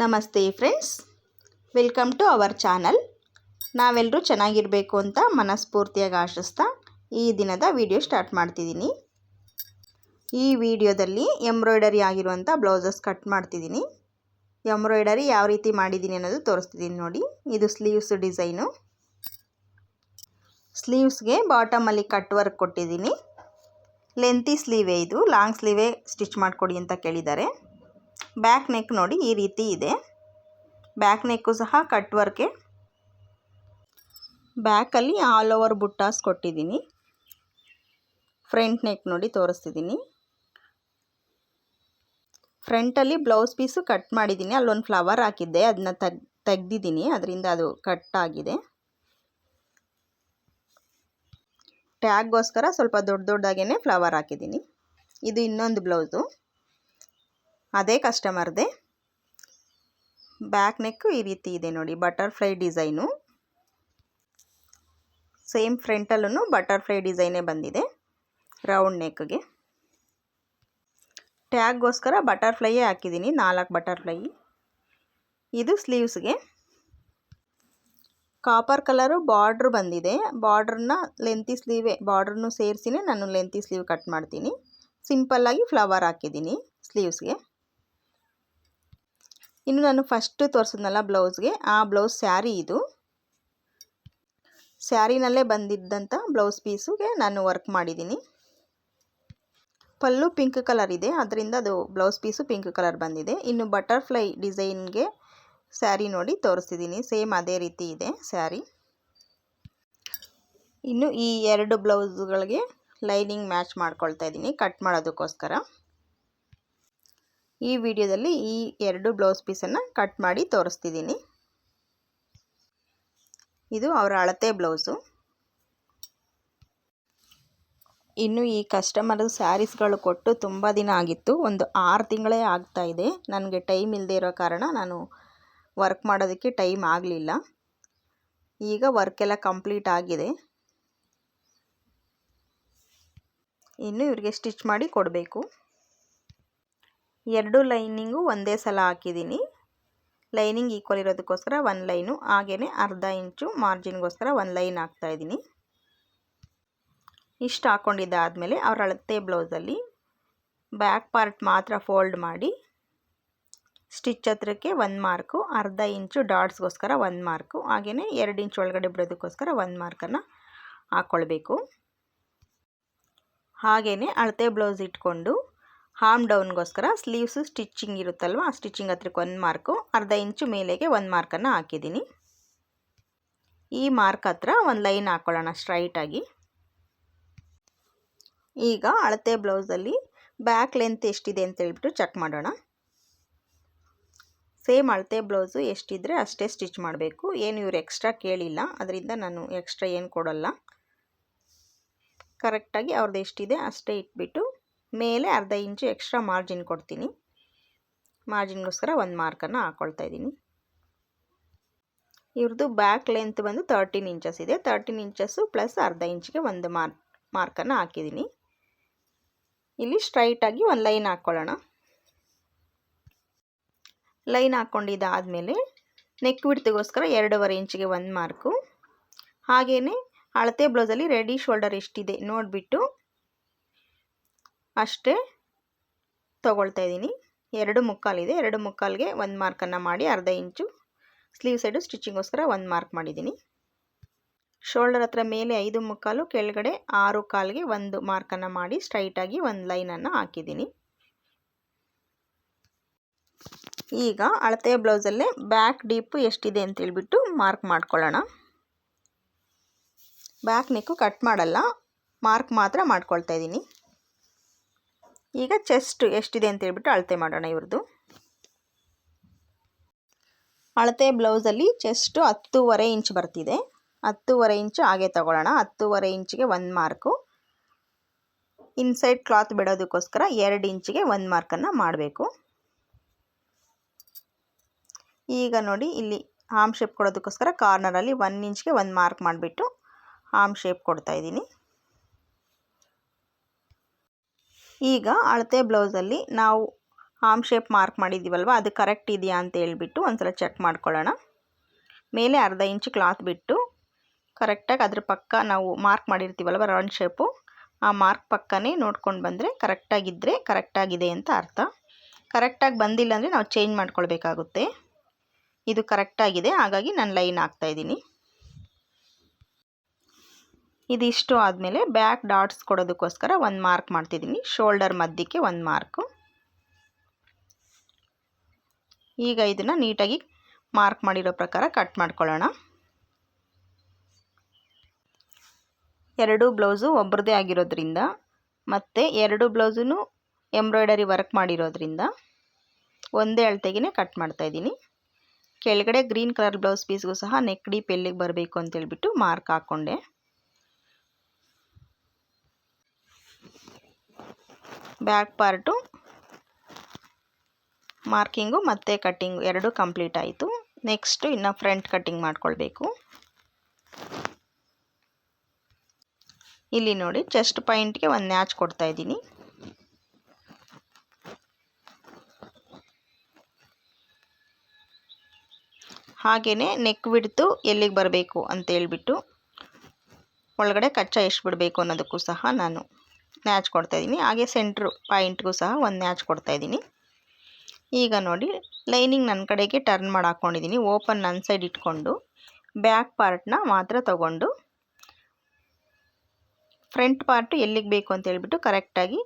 ನಮಸ್ತೆ friends. Welcome to our channel. ನಾವೆಲ್ಲರೂ ಚೆನ್ನಾಗಿರಬೇಕು ಅಂತ ಮನಸ್ಫೂರ್ತಿಯಾಗಿ ಆಶಿಸ್ತಾ ಈ ದಿನದ ವಿಡಿಯೋ ಸ್ಟಾರ್ಟ್ ಮಾಡ್ತಿದ್ದೀನಿ. ಈ ವಿಡಿಯೋದಲ್ಲಿ ಎಂಬ್ರಾಯ್ಡರಿ ಆಗಿರುವಂಥ ಬ್ಲೌಸಸ್ ಕಟ್ ಮಾಡ್ತಿದ್ದೀನಿ. ಎಂಬ್ರಾಯ್ಡರಿ ಯಾವ ರೀತಿ ಮಾಡಿದ್ದೀನಿ ಅನ್ನೋದು ತೋರಿಸ್ತಿದ್ದೀನಿ ನೋಡಿ. ಇದು ಸ್ಲೀವ್ಸ್ ಡಿಸೈನು. ಸ್ಲೀವ್ಸ್ಗೆ ಬಾಟಮಲ್ಲಿ ಕಟ್ ವರ್ಕ್ ಕೊಟ್ಟಿದ್ದೀನಿ. ಲೆಂತಿ ಸ್ಲೀವೇ ಇದು. ಲಾಂಗ್ ಸ್ಲೀವೇ ಸ್ಟಿಚ್ ಮಾಡಿಕೊಡಿ ಅಂತ ಕೇಳಿದ್ದಾರೆ. ಬ್ಯಾಕ್ ನೆಕ್ ನೋಡಿ ಈ ರೀತಿ ಇದೆ. ಬ್ಯಾಕ್ ನೆಕ್ಕು ಸಹ ಕಟ್ ವರ್ಕೆ ಬ್ಯಾಕಲ್ಲಿ ಆಲ್ ಓವರ್ ಬುಟ್ಟಾಸ್ ಕೊಟ್ಟಿದ್ದೀನಿ. ಫ್ರಂಟ್ ನೆಕ್ ನೋಡಿ ತೋರಿಸ್ತಿದ್ದೀನಿ. ಫ್ರಂಟಲ್ಲಿ ಬ್ಲೌಸ್ ಪೀಸು ಕಟ್ ಮಾಡಿದ್ದೀನಿ. ಅಲ್ಲೊಂದು ಫ್ಲವರ್ ಹಾಕಿದ್ದೆ. ಅದನ್ನ ತೆಗ್, ತೆಗ್ದಿದ್ದೀನಿ. ಅದರಿಂದ ಅದು ಕಟ್ ಆಗಿದೆ. ಟ್ಯಾಗ್ಗೋಸ್ಕರ ಸ್ವಲ್ಪ ದೊಡ್ಡ ದೊಡ್ಡದಾಗೇ ಫ್ಲವರ್ ಹಾಕಿದ್ದೀನಿ. ಇದು ಇನ್ನೊಂದು ಬ್ಲೌಸು. ಅದೇ ಕಸ್ಟಮರ್ದೆ ಬ್ಯಾಕ್ ನೆಕ್ಕು ಈ ರೀತಿ ಇದೆ ನೋಡಿ ಬಟರ್ಫ್ಲೈ ಡಿಸೈನು ಸೇಮ್ ಫ್ರಂಟಲ್ಲೂ ಬಟರ್ಫ್ಲೈ ಡಿಸೈನೇ ಬಂದಿದೆ ರೌಂಡ್ ನೆಕ್ಗೆ ಟ್ಯಾಗ್ಗೋಸ್ಕರ ಬಟರ್ಫ್ಲೈಯೇ ಹಾಕಿದ್ದೀನಿ ನಾಲ್ಕು ಬಟರ್ಫ್ಲೈ ಇದು ಸ್ಲೀವ್ಸ್ಗೆ ಕಾಪರ್ ಕಲರು ಬಾರ್ಡ್ರ್ ಬಂದಿದೆ ಬಾರ್ಡ್ರನ್ನ ಲೆಂತಿ ಸ್ಲೀವೇ ಬಾರ್ಡ್ರನ್ನು ಸೇರಿಸಿನೇ ನಾನು ಲೆಂತಿ ಸ್ಲೀವ್ ಕಟ್ ಮಾಡ್ತೀನಿ. ಸಿಂಪಲ್ಲಾಗಿ ಫ್ಲವರ್ ಹಾಕಿದ್ದೀನಿ ಸ್ಲೀವ್ಸ್ಗೆ ಇನ್ನು ನಾನು ಫಸ್ಟು ತೋರಿಸಿದ್ನಲ್ಲ ಬ್ಲೌಸ್ಗೆ, ಆ ಬ್ಲೌಸ್ ಸ್ಯಾರಿ ಇದು. ಸ್ಯಾರಿನಲ್ಲೇ ಬಂದಿದ್ದಂಥ ಬ್ಲೌಸ್ ಪೀಸುಗೆ ನಾನು ವರ್ಕ್ ಮಾಡಿದ್ದೀನಿ. ಪಲ್ಲು ಪಿಂಕ್ ಕಲರ್ ಇದೆ ಅದರಿಂದ ಅದು ಬ್ಲೌಸ್ ಪೀಸು ಪಿಂಕ್ ಕಲರ್ ಬಂದಿದೆ. ಇನ್ನು ಬಟರ್ಫ್ಲೈ ಡಿಸೈನ್ಗೆ ಸ್ಯಾರಿ ನೋಡಿ ತೋರಿಸ್ತಿದ್ದೀನಿ ಸೇಮ್ ಅದೇ ರೀತಿ ಇದೆ ಸ್ಯಾರಿ. ಇನ್ನು ಈ ಎರಡು ಬ್ಲೌಸ್ಗಳಿಗೆ ಲೈನಿಂಗ್ ಮ್ಯಾಚ್ ಮಾಡ್ಕೊಳ್ತಾ ಇದ್ದೀನಿ ಕಟ್ ಮಾಡೋದಕ್ಕೋಸ್ಕರ. ಈ ವಿಡಿಯೋದಲ್ಲಿ ಈ ಎರಡು ಬ್ಲೌಸ್ ಪೀಸನ್ನು ಕಟ್ ಮಾಡಿ ತೋರಿಸ್ತಿದ್ದೀನಿ. ಇದು ಅವರ ಅಳತೆ ಬ್ಲೌಸು. ಇನ್ನು ಈ ಕಸ್ಟಮರ್ ಸ್ಯಾರೀಸ್ಗಳು ಕೊಟ್ಟು ತುಂಬ ದಿನ ಆಗಿತ್ತು. ಒಂದು ಆರು ತಿಂಗಳೇ ಆಗ್ತಾ ಇದೆ. ನನಗೆ ಟೈಮ್ ಇಲ್ಲದೆ ಇರೋ ಕಾರಣ ನಾನು ವರ್ಕ್ ಮಾಡೋದಕ್ಕೆ ಟೈಮ್ ಆಗಲಿಲ್ಲ. ಈಗ ವರ್ಕ್ ಎಲ್ಲ ಕಂಪ್ಲೀಟ್ ಆಗಿದೆ. ಇನ್ನು ಇವ್ರಿಗೆ ಸ್ಟಿಚ್ ಮಾಡಿ ಕೊಡಬೇಕು. ಎರಡು ಲೈನಿಂಗು ಒಂದೇ ಸಲ ಹಾಕಿದ್ದೀನಿ. ಲೈನಿಂಗ್ ಈಕ್ವಲ್ ಇರೋದಕ್ಕೋಸ್ಕರ ಒಂದು ಲೈನು ಹಾಗೆಯೇ ಅರ್ಧ ಇಂಚು ಮಾರ್ಜಿನ್ಗೋಸ್ಕರ ಒಂದು ಲೈನ್ ಹಾಕ್ತಾಯಿದ್ದೀನಿ ಇಷ್ಟು ಹಾಕ್ಕೊಂಡಿದ್ದಾದಮೇಲೆ ಅವ್ರ ಅಳತೆ ಬ್ಲೌಸಲ್ಲಿ ಬ್ಯಾಕ್ ಪಾರ್ಟ್ ಮಾತ್ರ ಫೋಲ್ಡ್ ಮಾಡಿ, ಸ್ಟಿಚ್ ಹತ್ರಕ್ಕೆ ಒಂದು ಮಾರ್ಕು, ಅರ್ಧ ಇಂಚು ಡಾಟ್ಸ್ಗೋಸ್ಕರ ಒಂದು ಮಾರ್ಕು ಹಾಗೆಯೇ ಎರಡು ಇಂಚು ಒಳಗಡೆ ಬಿಡೋದಕ್ಕೋಸ್ಕರ ಒಂದು ಮಾರ್ಕನ್ನು ಹಾಕ್ಕೊಳ್ಬೇಕು ಹಾಗೆಯೇ ಅಳತೆ ಬ್ಲೌಸ್ ಇಟ್ಕೊಂಡು ಹಾಮ್ ಡೌನ್ಗೋಸ್ಕರ ಸ್ಲೀವ್ಸು ಸ್ಟಿಚ್ಚಿಂಗ್ ಇರುತ್ತಲ್ವ, ಆ ಸ್ಟಿಚ್ಚಿಂಗ್ ಹತ್ರಕ್ಕೆ ಒಂದು ಮಾರ್ಕು, ಅರ್ಧ ಇಂಚು ಮೇಲೆಗೆ ಒಂದು ಮಾರ್ಕನ್ನು ಹಾಕಿದ್ದೀನಿ. ಈ ಮಾರ್ಕ್ ಹತ್ರ ಒಂದು ಲೈನ್ ಹಾಕ್ಕೊಳ್ಳೋಣ ಸ್ಟ್ರೈಟಾಗಿ. ಈಗ ಅಳತೆ ಬ್ಲೌಸಲ್ಲಿ ಬ್ಯಾಕ್ ಲೆಂತ್ ಎಷ್ಟಿದೆ ಅಂತ ಹೇಳ್ಬಿಟ್ಟು ಚೆಕ್ ಮಾಡೋಣ. ಸೇಮ್ ಅಳತೆ ಬ್ಲೌಸು ಎಷ್ಟಿದ್ರೆ ಅಷ್ಟೇ ಸ್ಟಿಚ್ ಮಾಡಬೇಕು, ಏನು ಇವ್ರು ಎಕ್ಸ್ಟ್ರಾ ಕೇಳಿಲ್ಲ, ಅದರಿಂದ ನಾನು ಎಕ್ಸ್ಟ್ರಾ ಏನು ಕೊಡೋಲ್ಲ. ಕರೆಕ್ಟಾಗಿ ಅವ್ರದ್ದು ಎಷ್ಟಿದೆ ಅಷ್ಟೇ ಇಟ್ಬಿಟ್ಟು ಮೇಲೆ ಅರ್ಧ ಇಂಚು ಎಕ್ಸ್ಟ್ರಾ ಮಾರ್ಜಿನ್ ಕೊಡ್ತೀನಿ. ಮಾರ್ಜಿನ್ಗೋಸ್ಕರ ಒಂದು ಮಾರ್ಕನ್ನು ಹಾಕ್ಕೊಳ್ತಾ ಇದ್ದೀನಿ. ಇವ್ರದ್ದು ಬ್ಯಾಕ್ ಲೆಂತ್ ಬಂದು ತರ್ಟೀನ್ ಇಂಚಸ್ ಇದೆ. ತರ್ಟೀನ್ ಇಂಚಸ್ಸು ಪ್ಲಸ್ ಅರ್ಧ ಇಂಚಿಗೆ ಒಂದು ಮಾರ್ಕ್ ಮಾರ್ಕನ್ನು ಹಾಕಿದ್ದೀನಿ. ಇಲ್ಲಿ ಸ್ಟ್ರೈಟಾಗಿ ಒಂದು ಲೈನ್ ಹಾಕ್ಕೊಳ್ಳೋಣ ಲೈನ್ ಹಾಕ್ಕೊಂಡಿದ್ದಾದಮೇಲೆ ನೆಕ್ ಬಿಡ್ತಿಗೋಸ್ಕರ ಎರಡೂವರೆ ಇಂಚಿಗೆ ಒಂದು ಮಾರ್ಕು ಹಾಗೆಯೇ ಅಳತೆ ಬ್ಲೌಸಲ್ಲಿ ರೆಡಿ ಶೋಲ್ಡರ್ ಎಷ್ಟಿದೆ ನೋಡಿಬಿಟ್ಟು ಅಷ್ಟೇ ತೊಗೊಳ್ತಾ ಇದ್ದೀನಿ. ಎರಡು ಮುಕ್ಕಾಲಿದೆ. ಎರಡು ಮುಕ್ಕಾಲಿಗೆ ಒಂದು ಮಾರ್ಕನ್ನು ಮಾಡಿ ಅರ್ಧ ಇಂಚು ಸ್ಲೀವ್ ಸೈಡು ಸ್ಟಿಚಿಂಗೋಸ್ಕರ ಒಂದು ಮಾರ್ಕ್ ಮಾಡಿದ್ದೀನಿ. ಶೋಲ್ಡರ್ ಹತ್ರ ಮೇಲೆ ಐದು ಮುಕ್ಕಾಲು, ಕೆಳಗಡೆ ಆರು ಕಾಲಿಗೆ ಒಂದು ಮಾರ್ಕನ್ನು ಮಾಡಿ ಸ್ಟ್ರೈಟಾಗಿ ಒಂದು ಲೈನನ್ನು ಹಾಕಿದ್ದೀನಿ. ಈಗ ಅಳತೆಯ ಬ್ಲೌಸಲ್ಲೇ ಬ್ಯಾಕ್ ಡೀಪು ಎಷ್ಟಿದೆ ಅಂತೇಳ್ಬಿಟ್ಟು ಮಾರ್ಕ್ ಮಾಡ್ಕೊಳ್ಳೋಣ. ಬ್ಯಾಕ್ ನೆಕ್ಕು ಕಟ್ ಮಾಡಲ್ಲ, ಮಾರ್ಕ್ ಮಾತ್ರ ಮಾಡ್ಕೊಳ್ತಾ ಇದ್ದೀನಿ. ಈಗ ಚೆಸ್ಟ್ ಎಷ್ಟಿದೆ ಅಂತ ಹೇಳ್ಬಿಟ್ಟು ಅಳತೆ ಮಾಡೋಣ ಇವ್ರದ್ದು. ಅಳತೆ ಬ್ಲೌಸಲ್ಲಿ ಚೆಸ್ಟು ಹತ್ತೂವರೆ ಇಂಚ್ ಬರ್ತಿದೆ. ಹತ್ತೂವರೆ ಇಂಚು ಹಾಗೆ ತಗೊಳ್ಳೋಣ. ಹತ್ತೂವರೆ ಇಂಚಿಗೆ ಒಂದು ಮಾರ್ಕು ಇನ್ಸೈಡ್ ಕ್ಲಾತ್ ಬಿಡೋದಕ್ಕೋಸ್ಕರ ಎರಡು ಇಂಚಿಗೆ ಒಂದು ಮಾರ್ಕನ್ನು ಮಾಡಬೇಕು. ಈಗ ನೋಡಿ ಇಲ್ಲಿ ಆಮ್ ಶೇಪ್ ಕೊಡೋದಕ್ಕೋಸ್ಕರ ಕಾರ್ನರಲ್ಲಿ ಒನ್ ಇಂಚ್ಗೆ ಒಂದು ಮಾರ್ಕ್ ಮಾಡಿಬಿಟ್ಟು ಆಮ್ ಶೇಪ್ ಕೊಡ್ತಾಯಿದ್ದೀನಿ ಈಗ ಅಳತೆ ಬ್ಲೌಸಲ್ಲಿ ನಾವು ಆಮ್ ಶೇಪ್ ಮಾರ್ಕ್ ಮಾಡಿದ್ದೀವಲ್ವ, ಅದು ಕರೆಕ್ಟ್ ಇದೆಯಾ ಅಂತ ಹೇಳ್ಬಿಟ್ಟು ಒಂದ್ಸಲ ಚೆಕ್ ಮಾಡ್ಕೊಳ್ಳೋಣ. ಮೇಲೆ ಅರ್ಧ ಇಂಚ್ ಕ್ಲಾತ್ ಬಿಟ್ಟು ಕರೆಕ್ಟಾಗಿ ಅದ್ರ ಪಕ್ಕ ನಾವು ಮಾರ್ಕ್ ಮಾಡಿರ್ತೀವಲ್ವ, ರೌಂಡ್ ಶೇಪು, ಆ ಮಾರ್ಕ್ ಪಕ್ಕನೇ ನೋಡ್ಕೊಂಡು ಬಂದರೆ ಕರೆಕ್ಟಾಗಿದ್ದರೆ ಕರೆಕ್ಟಾಗಿದೆ ಅಂತ ಅರ್ಥ. ಕರೆಕ್ಟಾಗಿ ಬಂದಿಲ್ಲ ಅಂದರೆ ನಾವು ಚೇಂಜ್ ಮಾಡ್ಕೊಳ್ಬೇಕಾಗುತ್ತೆ. ಇದು ಕರೆಕ್ಟಾಗಿದೆ, ಹಾಗಾಗಿ ನಾನು ಲೈನ್ ಹಾಕ್ತಾಯಿದ್ದೀನಿ ಇದಿಷ್ಟು ಆದಮೇಲೆ ಬ್ಯಾಕ್ ಡಾಟ್ಸ್ ಕೊಡೋದಕ್ಕೋಸ್ಕರ ಒಂದು ಮಾರ್ಕ್ ಮಾಡ್ತಿದ್ದೀನಿ. ಶೋಲ್ಡರ್ ಮಧ್ಯಕ್ಕೆ ಒಂದು ಮಾರ್ಕು. ಈಗ ಇದನ್ನು ನೀಟಾಗಿ ಮಾರ್ಕ್ ಮಾಡಿರೋ ಪ್ರಕಾರ ಕಟ್ ಮಾಡ್ಕೊಳ್ಳೋಣ. ಎರಡು ಬ್ಲೌಸು ಒಬ್ರದೇ ಆಗಿರೋದ್ರಿಂದ ಮತ್ತು ಎರಡು ಬ್ಲೌಸೂ ಎಂಬ್ರಾಯ್ಡರಿ ವರ್ಕ್ ಮಾಡಿರೋದ್ರಿಂದ ಒಂದೇ ಅಳತೆಗೆ ಕಟ್ ಮಾಡ್ತಾಯಿದ್ದೀನಿ ಕೆಳಗಡೆ ಗ್ರೀನ್ ಕಲರ್ ಬ್ಲೌಸ್ ಪೀಸ್ಗೂ ಸಹ ನೆಕ್ ಡೀಪ್ ಎಲ್ಲಿಗೆ ಬರಬೇಕು ಅಂತೇಳ್ಬಿಟ್ಟು ಮಾರ್ಕ್ ಹಾಕ್ಕೊಂಡೆ ಬ್ಯಾಕ್ ಪಾರ್ಟು, ಮಾರ್ಕಿಂಗು ಮತ್ತು ಕಟ್ಟಿಂಗು ಎರಡು ಕಂಪ್ಲೀಟ್ ಆಯಿತು. ನೆಕ್ಸ್ಟು ಇನ್ನು ಫ್ರಂಟ್ ಕಟ್ಟಿಂಗ್ ಮಾಡ್ಕೊಳ್ಬೇಕು. ಇಲ್ಲಿ ನೋಡಿ ಚೆಸ್ಟ್ ಪಾಯಿಂಟ್ಗೆ ಒಂದು ನ್ಯಾಚ್ ಕೊಡ್ತಾ ಇದ್ದೀನಿ. ಹಾಗೆಯೇ ನೆಕ್ ಬಿಡ್ತು ಎಲ್ಲಿಗೆ ಬರಬೇಕು ಅಂತೇಳ್ಬಿಟ್ಟು ಒಳಗಡೆ ಕಚ್ಚಾ ಎಷ್ಟು ಬಿಡಬೇಕು ಅನ್ನೋದಕ್ಕೂ ಸಹ ನಾನು ನ್ಯಾಚ್ ಕೊಡ್ತಾಯಿದ್ದೀನಿ ಹಾಗೆ ಸೆಂಟ್ರು ಪಾಯಿಂಟ್ಗೂ ಸಹ ಒಂದು ನ್ಯಾಚ್ ಕೊಡ್ತಾಯಿದ್ದೀನಿ ಈಗ ನೋಡಿ ಲೈನಿಂಗ್ ನನ್ನ ಕಡೆಗೆ ಟರ್ನ್ ಮಾಡಿ ಹಾಕ್ಕೊಂಡಿದ್ದೀನಿ ಓಪನ್ ನನ್ನ ಸೈಡ್ ಇಟ್ಕೊಂಡು ಬ್ಯಾಕ್ ಪಾರ್ಟ್ನ ಮಾತ್ರ ತಗೊಂಡು ಫ್ರಂಟ್ ಪಾರ್ಟು ಎಲ್ಲಿಗೆ ಬೇಕು ಅಂತ ಹೇಳಿಬಿಟ್ಟು ಕರೆಕ್ಟಾಗಿ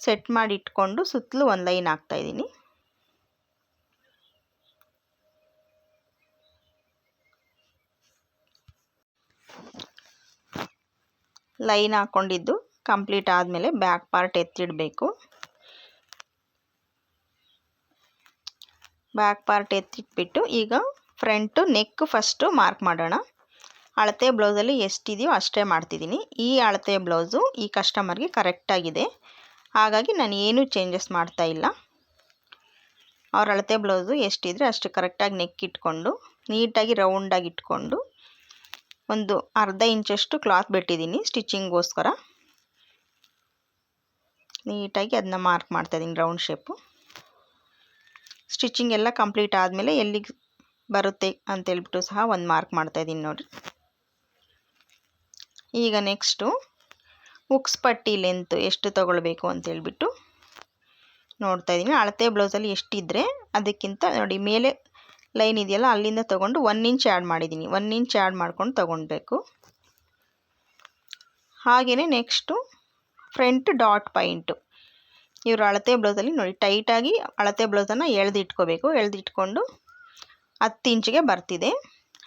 ಸೆಟ್ ಮಾಡಿ ಇಟ್ಕೊಂಡು ಸುತ್ತಲೂ ಒಂದು ಲೈನ್ ಹಾಕ್ತಾಯಿದ್ದೀನಿ ಲೈನ್ ಹಾಕ್ಕೊಂಡಿದ್ದು ಕಂಪ್ಲೀಟ್ ಆದಮೇಲೆ ಬ್ಯಾಕ್ ಪಾರ್ಟ್ ಎತ್ತಿಡಬೇಕು. ಬ್ಯಾಕ್ ಪಾರ್ಟ್ ಎತ್ತಿಟ್ಬಿಟ್ಟು ಈಗ ಫ್ರಂಟು ನೆಕ್ ಫಸ್ಟು ಮಾರ್ಕ್ ಮಾಡೋಣ. ಅಳತೆ ಬ್ಲೌಸಲ್ಲಿ ಎಷ್ಟಿದೆಯೋ ಅಷ್ಟೇ ಮಾಡ್ತಿದ್ದೀನಿ. ಈ ಅಳತೆ ಬ್ಲೌಸು ಈ ಕಸ್ಟಮರ್ಗೆ ಕರೆಕ್ಟಾಗಿದೆ ಹಾಗಾಗಿ ನಾನು ಏನೂ ಚೇಂಜಸ್ ಮಾಡ್ತಾ ಇಲ್ಲ. ಅವ್ರ ಅಳತೆ ಬ್ಲೌಸು ಎಷ್ಟಿದ್ರೆ ಅಷ್ಟು ಕರೆಕ್ಟಾಗಿ ನೆಕ್ ಇಟ್ಕೊಂಡು ನೀಟಾಗಿ ರೌಂಡಾಗಿ ಇಟ್ಕೊಂಡು ಒಂದು ಅರ್ಧ ಇಂಚಷ್ಟು ಕ್ಲಾತ್ ಬಿಟ್ಟಿದ್ದೀನಿ ಸ್ಟಿಚಿಂಗ್ಗೋಸ್ಕರ ನೀಟಾಗಿ ಅದನ್ನ ಮಾರ್ಕ್ ಮಾಡ್ತಾಯಿದ್ದೀನಿ ರೌಂಡ್ ಶೇಪು. ಸ್ಟಿಚಿಂಗ್ ಎಲ್ಲ ಕಂಪ್ಲೀಟ್ ಆದಮೇಲೆ ಎಲ್ಲಿಗೆ ಬರುತ್ತೆ ಅಂತೇಳ್ಬಿಟ್ಟು ಸಹ ಒಂದು ಮಾರ್ಕ್ ಮಾಡ್ತಾಯಿದ್ದೀನಿ ನೋಡಿ. ಈಗ ನೆಕ್ಸ್ಟು ಉಕ್ಸ್ ಪಟ್ಟಿ ಲೆಂತ್ ಎಷ್ಟು ತೊಗೊಳ್ಬೇಕು ಅಂತೇಳ್ಬಿಟ್ಟು ನೋಡ್ತಾಯಿದ್ದೀನಿ ಅಳತೆ ಬ್ಲೌಸಲ್ಲಿ ಎಷ್ಟಿದ್ರೆ ಅದಕ್ಕಿಂತ ನೋಡಿ ಮೇಲೆ ಲೈನ್ ಇದೆಯಲ್ಲ, ಅಲ್ಲಿಂದ ತೊಗೊಂಡು ಒನ್ ಇಂಚ್ ಆ್ಯಡ್ ಮಾಡಿದ್ದೀನಿ. ಒನ್ ಇಂಚ್ ಆ್ಯಡ್ ಮಾಡ್ಕೊಂಡು ತೊಗೊಳ್ಬೇಕು ಹಾಗೆಯೇ ನೆಕ್ಸ್ಟು ಫ್ರಂಟ್ ಡಾಟ್ ಪಾಯಿಂಟು ಇವರು ಅಳತೆ ಬ್ಲೌಸಲ್ಲಿ ನೋಡಿ ಟೈಟಾಗಿ ಅಳತೆ ಬ್ಲೌಸನ್ನು ಎಳೆದಿಟ್ಕೋಬೇಕು. ಎಳೆದಿಟ್ಕೊಂಡು ಹತ್ತು ಇಂಚಿಗೆ ಬರ್ತಿದೆ.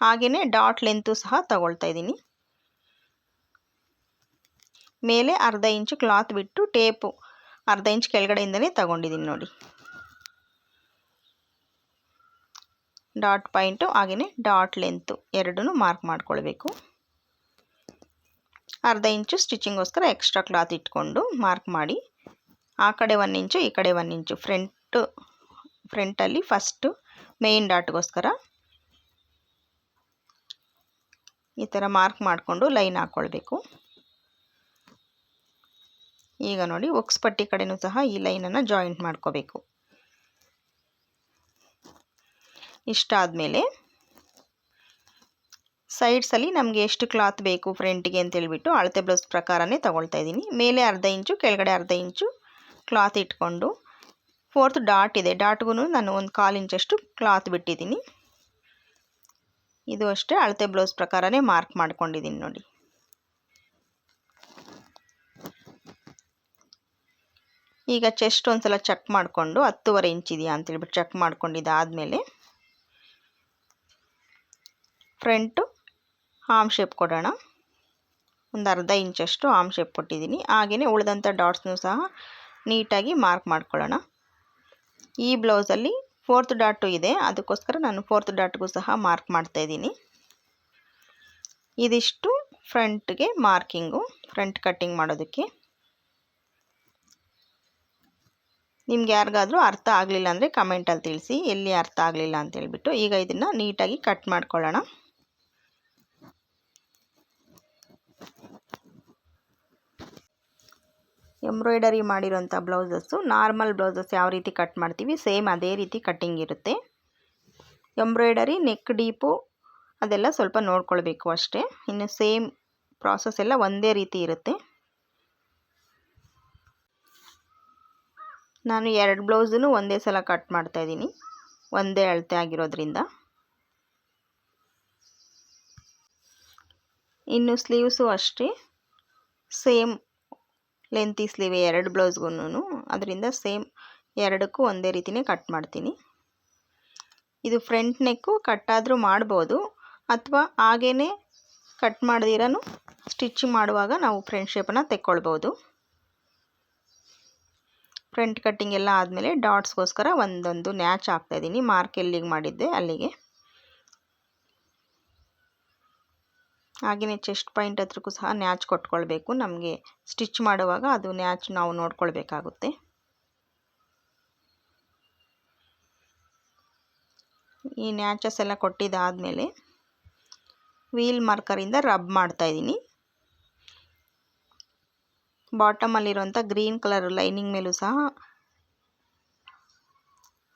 ಹಾಗೆಯೇ ಡಾಟ್ ಲೆಂತು ಸಹ ತಗೊಳ್ತಾ ಇದ್ದೀನಿ. ಮೇಲೆ ಅರ್ಧ ಇಂಚು ಕ್ಲಾತ್ ಬಿಟ್ಟು ಟೇಪು ಅರ್ಧ ಇಂಚ್ ಕೆಳಗಡೆಯಿಂದಲೇ ತಗೊಂಡಿದ್ದೀನಿ ನೋಡಿ. ಡಾಟ್ ಪಾಯಿಂಟು ಹಾಗೆಯೇ ಡಾಟ್ ಲೆಂತು ಎರಡೂ ಮಾರ್ಕ್ ಮಾಡ್ಕೊಳ್ಬೇಕು. ಅರ್ಧ ಇಂಚು ಸ್ಟಿಚಿಂಗೋಸ್ಕರ ಎಕ್ಸ್ಟ್ರಾ ಕ್ಲಾತ್ ಇಟ್ಕೊಂಡು ಮಾರ್ಕ್ ಮಾಡಿ. ಆ ಕಡೆ ಒಂದು ಇಂಚು, ಈ ಕಡೆ ಒಂದು ಇಂಚು, ಫ್ರಂಟು, ಫ್ರಂಟಲ್ಲಿ ಫಸ್ಟು ಮೇಯ್ನ್ ಡಾಟ್ಗೋಸ್ಕರ ಈ ಥರ ಮಾರ್ಕ್ ಮಾಡಿಕೊಂಡು ಲೈನ್ ಹಾಕ್ಕೊಳ್ಬೇಕು ಈಗ ನೋಡಿ ಒಕ್ಸ್ ಪಟ್ಟಿ ಕಡೆನೂ ಸಹ ಈ ಲೈನನ್ನು ಜಾಯಿಂಟ್ ಮಾಡ್ಕೋಬೇಕು. ಇಷ್ಟಾದಮೇಲೆ ಸೈಡ್ಸಲ್ಲಿ ನಮಗೆ ಎಷ್ಟು ಕ್ಲಾತ್ ಬೇಕು ಫ್ರಂಟಿಗೆ ಅಂತೇಳ್ಬಿಟ್ಟು ಅಳತೆ ಬ್ಲೌಸ್ ಪ್ರಕಾರನೇ ತೊಗೊಳ್ತಾ ಇದ್ದೀನಿ. ಮೇಲೆ ಅರ್ಧ ಇಂಚು, ಕೆಳಗಡೆ ಅರ್ಧ ಇಂಚು ಕ್ಲಾತ್ ಇಟ್ಕೊಂಡು ಫೋರ್ತ್ ಡಾಟ್ ಇದೆ. ಡಾಟ್ಗೂ ನಾನು ಒಂದು ಕಾಲು ಇಂಚಷ್ಟು ಕ್ಲಾತ್ ಬಿಟ್ಟಿದ್ದೀನಿ. ಇದು ಅಷ್ಟೇ ಅಳತೆ ಬ್ಲೌಸ್ ಪ್ರಕಾರನೇ ಮಾರ್ಕ್ ಮಾಡ್ಕೊಂಡಿದ್ದೀನಿ ನೋಡಿ. ಈಗ ಚೆಸ್ಟ್ ಒಂದು ಸಲ ಚೆಕ್ ಮಾಡಿಕೊಂಡು ಹತ್ತುವರೆ ಇಂಚ್ ಇದೆಯಾ ಅಂತೇಳ್ಬಿಟ್ಟು ಚೆಕ್ ಮಾಡ್ಕೊಂಡಿದ್ದಾದಮೇಲೆ ಫ್ರಂಟು ಆಮ್ ಶೇಪ್ ಕೊಡೋಣ. ಒಂದು ಅರ್ಧ ಇಂಚಷ್ಟು ಆಮ್ ಶೇಪ್ ಕೊಟ್ಟಿದ್ದೀನಿ. ಹಾಗೆಯೇ ಉಳಿದಂಥ ಡಾಟ್ಸ್ನು ಸಹ ನೀಟಾಗಿ ಮಾರ್ಕ್ ಮಾಡ್ಕೊಳ್ಳೋಣ. ಈ ಬ್ಲೌಸಲ್ಲಿ ಫೋರ್ತ್ ಡಾಟು ಇದೆ. ಅದಕ್ಕೋಸ್ಕರ ನಾನು ಫೋರ್ತ್ ಡಾಟ್ಗೂ ಸಹ ಮಾರ್ಕ್ ಮಾಡ್ತಾಯಿದ್ದೀನಿ ಇದಿಷ್ಟು ಫ್ರಂಟ್ಗೆ ಮಾರ್ಕಿಂಗು, ಫ್ರಂಟ್ ಕಟ್ಟಿಂಗ್ ಮಾಡೋದಕ್ಕೆ. ನಿಮ್ಗೆ ಯಾರಿಗಾದರೂ ಅರ್ಥ ಆಗಲಿಲ್ಲ ಅಂದರೆ ಕಮೆಂಟಲ್ಲಿ ತಿಳಿಸಿ. ಎಲ್ಲಿ ಅರ್ಥ ಆಗಲಿಲ್ಲ ಅಂತೇಳ್ಬಿಟ್ಟು ಈಗ ಇದನ್ನು ನೀಟಾಗಿ ಕಟ್ ಮಾಡ್ಕೊಳ್ಳೋಣ. ಎಂಬ್ರಾಯ್ಡರಿ ಮಾಡಿರೋಂಥ ಬ್ಲೌಸಸ್ಸು. ನಾರ್ಮಲ್ ಬ್ಲೌಸಸ್ ಯಾವ ರೀತಿ ಕಟ್ ಮಾಡ್ತೀವಿ, ಸೇಮ್ ಅದೇ ರೀತಿ ಕಟ್ಟಿಂಗ್ ಇರುತ್ತೆ. ಎಂಬ್ರಾಯ್ಡರಿ, ನೆಕ್ ಡೀಪು ಅದೆಲ್ಲ ಸ್ವಲ್ಪ ನೋಡ್ಕೊಳ್ಬೇಕು ಅಷ್ಟೇ. ಇನ್ನು ಸೇಮ್ ಪ್ರಾಸೆಸ್ ಎಲ್ಲ ಒಂದೇ ರೀತಿ ಇರುತ್ತೆ. ನಾನು ಎರಡು ಬ್ಲೌಸನ್ನು ಒಂದೇ ಸಲ ಕಟ್ ಮಾಡ್ತಾಯಿದ್ದೀನಿ ಒಂದೇ ಅಳತೆ ಆಗಿರೋದ್ರಿಂದ. ಇನ್ನು ಸ್ಲೀವ್ಸು ಅಷ್ಟೇ. ಸೇಮ್ ಲೆಂತಿ ಸ್ಲೀವ್ ಎರಡು ಬ್ಲೌಸ್ಗೂ ಅದರಿಂದ ಸೇಮ್ ಎರಡಕ್ಕೂ ಒಂದೇ ರೀತಿಯೇ ಕಟ್ ಮಾಡ್ತೀನಿ. ಇದು ಫ್ರಂಟ್ ನೆಕ್ಕು ಕಟ್ಟಾದರೂ ಮಾಡ್ಬೋದು. ಅಥವಾ ಹಾಗೇ ಕಟ್ ಮಾಡ್ದಿರನು ಸ್ಟಿಚ್ ಮಾಡುವಾಗ ನಾವು ಫ್ರಂಟ್ ಶೇಪನ್ನು ತೆಕ್ಕೊಳ್ಬೋದು. ಫ್ರಂಟ್ ಕಟ್ಟಿಂಗ್ ಎಲ್ಲ ಆದಮೇಲೆ ಡಾಟ್ಸ್ಗೋಸ್ಕರ ಒಂದೊಂದು ನ್ಯಾಚ್ ಹಾಕ್ತಾಯಿದ್ದೀನಿ. ಮಾರ್ಕ್ ಎಲ್ಲಿಗೆ ಮಾಡಿದ್ದೆ ಅಲ್ಲಿಗೆ. ಹಾಗೆಯೇ ಚೆಸ್ಟ್ ಪಾಯಿಂಟ್ ಹತ್ರಕ್ಕೂ ಸಹ ನ್ಯಾಚ್ ಕೊಟ್ಕೊಳ್ಬೇಕು. ನಮಗೆ ಸ್ಟಿಚ್ ಮಾಡುವಾಗ ಅದು ನ್ಯಾಚ್ ನಾವು ನೋಡ್ಕೊಳ್ಬೇಕಾಗುತ್ತೆ. ಈ ನ್ಯಾಚಸ್ ಎಲ್ಲ ಕೊಟ್ಟಿದ್ದಾದಮೇಲೆ ವೀಲ್ ಮಾರ್ಕರಿಂದ ರಬ್ ಮಾಡ್ತಾಯಿದ್ದೀನಿ ಬಾಟಮಲ್ಲಿರುವಂಥ ಗ್ರೀನ್ ಕಲರ್ ಲೈನಿಂಗ್ ಮೇಲೂ ಸಹ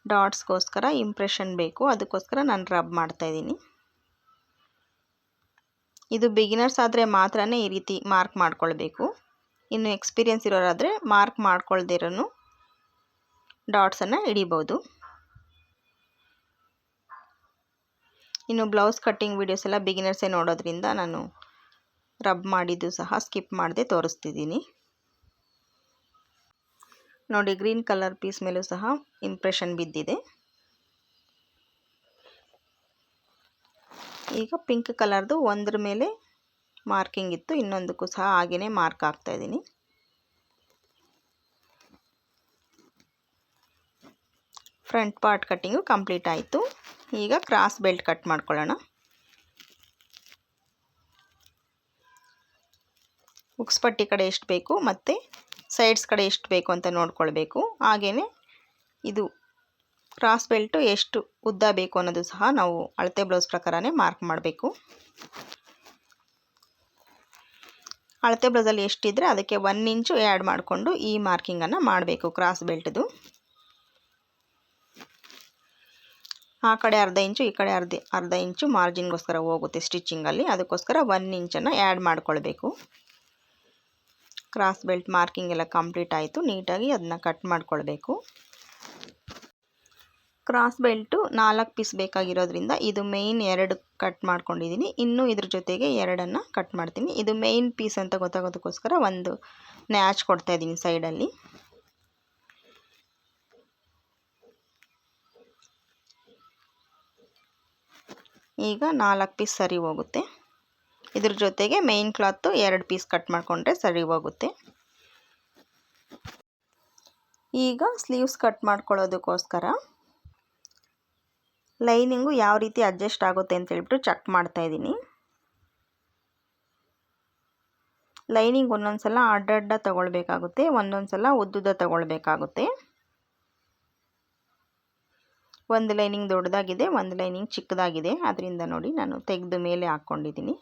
ಡಾಟ್ಸ್ಗೋಸ್ಕರ ಇಂಪ್ರೆಷನ್ ಬೇಕು. ಅದಕ್ಕೋಸ್ಕರ ನಾನು ರಬ್ ಮಾಡ್ತಾಯಿದ್ದೀನಿ ಇದು ಬಿಗಿನರ್ಸ್ ಆದರೆ ಮಾತ್ರ ಈ ರೀತಿ ಮಾರ್ಕ್ ಮಾಡ್ಕೊಳ್ಬೇಕು. ಇನ್ನು ಎಕ್ಸ್ಪೀರಿಯನ್ಸ್ ಇರೋರಾದರೆ ಮಾರ್ಕ್ ಮಾಡ್ಕೊಳ್ದಿರೋನು ಡಾಟ್ಸನ್ನು ಹಿಡಿಬೋದು. ಇನ್ನು ಬ್ಲೌಸ್ ಕಟ್ಟಿಂಗ್ ವೀಡಿಯೋಸ್ ಎಲ್ಲ ಬಿಗಿನರ್ಸೇ ನೋಡೋದ್ರಿಂದ ನಾನು ರಬ್ ಮಾಡಿದ್ದು ಸಹ ಸ್ಕಿಪ್ ಮಾಡದೆ ತೋರಿಸ್ತಿದ್ದೀನಿ. ನೋಡಿ ಗ್ರೀನ್ ಕಲರ್ ಪೀಸ್ ಮೇಲೂ ಸಹ ಇಂಪ್ರೆಷನ್ ಬಿದ್ದಿದೆ. ಈಗ ಪಿಂಕ್ ಕಲರ್ದು ಒಂದ್ರ ಮೇಲೆ ಮಾರ್ಕಿಂಗ್ ಇತ್ತು, ಇನ್ನೊಂದಕ್ಕೂ ಸಹ ಹಾಗೆಯೇ ಮಾರ್ಕ್ ಇದ್ದೀನಿ. ಫ್ರಂಟ್ ಪಾರ್ಟ್ ಕಟ್ಟಿಂಗು ಕಂಪ್ಲೀಟ್ ಆಯಿತು. ಈಗ ಕ್ರಾಸ್ ಬೆಲ್ಟ್ ಕಟ್ ಮಾಡ್ಕೊಳ್ಳೋಣ. ಉಕ್ಸ್ಪಟ್ಟಿ ಕಡೆ ಎಷ್ಟು ಬೇಕು ಮತ್ತು ಸೈಡ್ಸ್ ಕಡೆ ಎಷ್ಟು ಬೇಕು ಅಂತ ನೋಡ್ಕೊಳ್ಬೇಕು. ಹಾಗೆಯೇ ಇದು ಕ್ರಾಸ್ ಬೆಲ್ಟು ಎಷ್ಟು ಉದ್ದ ಬೇಕು ಅನ್ನೋದು ಸಹ ನಾವು ಅಳತೆ ಬ್ಲೌಸ್ ಪ್ರಕಾರನೇ ಮಾರ್ಕ್ ಮಾಡಬೇಕು. ಅಳತೆ ಬ್ಲೌಸಲ್ಲಿ ಎಷ್ಟಿದ್ರೆ ಅದಕ್ಕೆ ಒನ್ ಇಂಚು ಆ್ಯಡ್ ಮಾಡಿಕೊಂಡು ಈ ಮಾರ್ಕಿಂಗನ್ನು ಮಾಡಬೇಕು ಕ್ರಾಸ್ ಬೆಲ್ಟ್ದು. ಆ ಕಡೆ ಅರ್ಧ ಇಂಚು ಈ ಕಡೆ ಅರ್ಧ ಅರ್ಧ ಇಂಚು ಮಾರ್ಜಿನ್ಗೋಸ್ಕರ ಹೋಗುತ್ತೆ ಸ್ಟಿಚಿಂಗಲ್ಲಿ ಅದಕ್ಕೋಸ್ಕರ ಒನ್ ಇಂಚನ್ನು ಆ್ಯಡ್ ಮಾಡಿಕೊಳ್ಬೇಕು. ಕ್ರಾಸ್ ಬೆಲ್ಟ್ ಮಾರ್ಕಿಂಗ್ ಎಲ್ಲ ಕಂಪ್ಲೀಟ್ ಆಯಿತು. ನೀಟಾಗಿ ಅದನ್ನ ಕಟ್ ಮಾಡ್ಕೊಳ್ಬೇಕು. ಕ್ರಾಸ್ ಬೆಲ್ಟು ನಾಲ್ಕು ಪೀಸ್ ಬೇಕಾಗಿರೋದ್ರಿಂದ ಇದು ಮೇಯ್ನ್ ಎರಡು ಕಟ್ ಮಾಡ್ಕೊಂಡಿದ್ದೀನಿ ಇನ್ನೂ ಇದ್ರ ಜೊತೆಗೆ ಎರಡನ್ನು ಕಟ್ ಮಾಡ್ತೀನಿ. ಇದು ಮೇಯ್ನ್ ಪೀಸ್ ಅಂತ ಗೊತ್ತಾಗೋದಕ್ಕೋಸ್ಕರ ಒಂದು ನ್ಯಾಚ್ ಕೊಡ್ತಾಯಿದ್ದೀನಿ ಸೈಡಲ್ಲಿ. ಈಗ ನಾಲ್ಕು ಪೀಸ್ ಸರಿ ಹೋಗುತ್ತೆ. ಇದ್ರ ಜೊತೆಗೆ ಮೇಯ್ನ್ ಕ್ಲಾತು ಎರಡು ಪೀಸ್ ಕಟ್ ಮಾಡಿಕೊಂಡ್ರೆ ಸರಿ ಹೋಗುತ್ತೆ. ಈಗ ಸ್ಲೀವ್ಸ್ ಕಟ್ ಮಾಡ್ಕೊಳ್ಳೋದಕ್ಕೋಸ್ಕರ ಲೈನಿಂಗು ಯಾವ ರೀತಿ ಅಡ್ಜಸ್ಟ್ ಆಗುತ್ತೆ ಅಂತ ಹೇಳ್ಬಿಟ್ಟು ಚೆಕ್ ಮಾಡ್ತಾ ಇದ್ದೀನಿ. ಲೈನಿಂಗ್ ಒಂದೊಂದು ಸಲ ಅಡ್ಡಡ್ಡ ತಗೊಳ್ಬೇಕಾಗುತ್ತೆ ಒಂದೊಂದು ಸಲ ಉದ್ದುದ ತಗೊಳ್ಬೇಕಾಗುತ್ತೆ. ಒಂದು ಲೈನಿಂಗ್ ದೊಡ್ಡದಾಗಿದೆ, ಒಂದು ಲೈನಿಂಗ್ ಚಿಕ್ಕದಾಗಿದೆ. ಅದರಿಂದ ನೋಡಿ ನಾನು ತೆಗೆದು ಮೇಲೆ ಹಾಕ್ಕೊಂಡಿದ್ದೀನಿ.